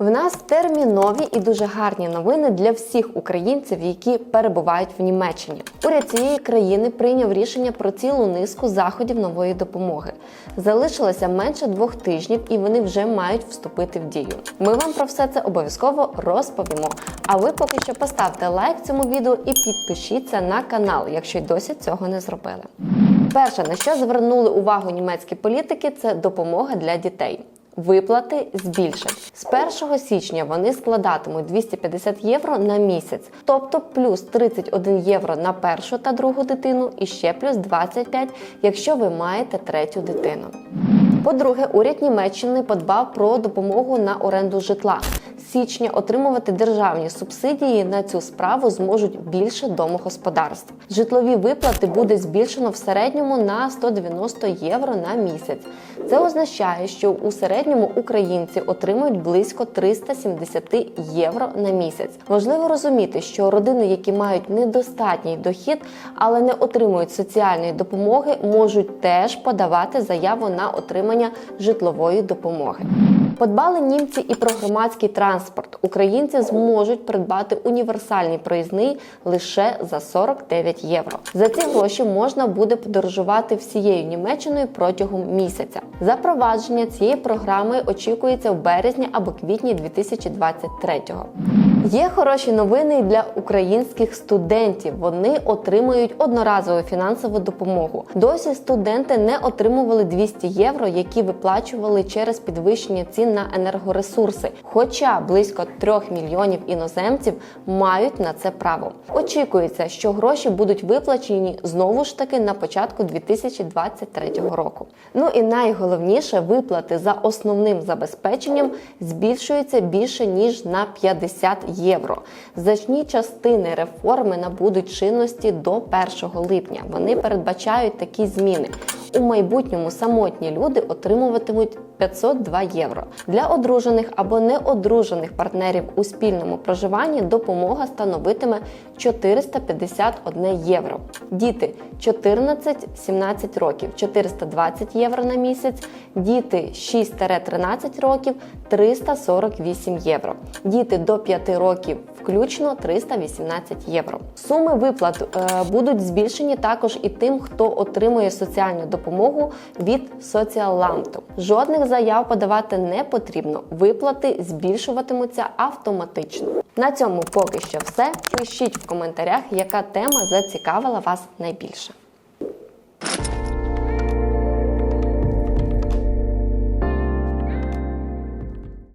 В нас термінові і дуже гарні новини для всіх українців, які перебувають в Німеччині. Уряд цієї країни прийняв рішення про цілу низку заходів нової допомоги. Залишилося менше двох тижнів, і вони вже мають вступити в дію. Ми вам про все це обов'язково розповімо. А ви поки що поставте лайк цьому відео і підпишіться на канал, якщо й досі цього не зробили. Перше, на що звернули увагу німецькі політики, це допомога для дітей. Виплати збільшать з 1 січня. Вони складатимуть 250 євро на місяць, тобто плюс 31 євро на першу та другу дитину, і ще плюс 25, якщо ви маєте третю дитину. По-друге, уряд Німеччини подбав про допомогу на оренду житла. Січня отримувати державні субсидії на цю справу зможуть більше домогосподарств. Житлові виплати буде збільшено в середньому на 190 євро на місяць. Це означає, що у середньому українці отримують близько 370 євро на місяць. Важливо розуміти, що родини, які мають недостатній дохід, але не отримують соціальної допомоги, можуть теж подавати заяву на отримання житлової допомоги. Подбали німці і про громадський транспорт. Українці зможуть придбати універсальний проїзний лише за 49 євро. За ці гроші можна буде подорожувати всією Німеччиною протягом місяця. Запровадження цієї програми очікується в березні або квітні 2023-го. Є хороші новини для українських студентів. Вони отримують одноразову фінансову допомогу. Досі студенти не отримували 200 євро, які виплачували через підвищення цін на енергоресурси. Хоча близько 3 мільйонів іноземців мають на це право. Очікується, що гроші будуть виплачені знову ж таки на початку 2023 року. Ну і найголовніше, виплати за основним забезпеченням збільшуються більше ніж на 50 євро. Значні частини реформи набудуть чинності до 1 липня. Вони передбачають такі зміни. У майбутньому самотні люди отримуватимуть 502 євро. Для одружених або неодружених партнерів у спільному проживанні допомога становитиме 451 євро. Діти 14-17 років 420 євро на місяць, діти 6-13 років 348 євро. Діти до 5 років включно 318 євро. Суми виплат е, будуть збільшені також і тим, хто отримує соціальну допомогу від соціаланту. Жодних заяв подавати не потрібно. Виплати збільшуватимуться автоматично. На цьому поки що все. Пишіть в коментарях, яка тема зацікавила вас найбільше.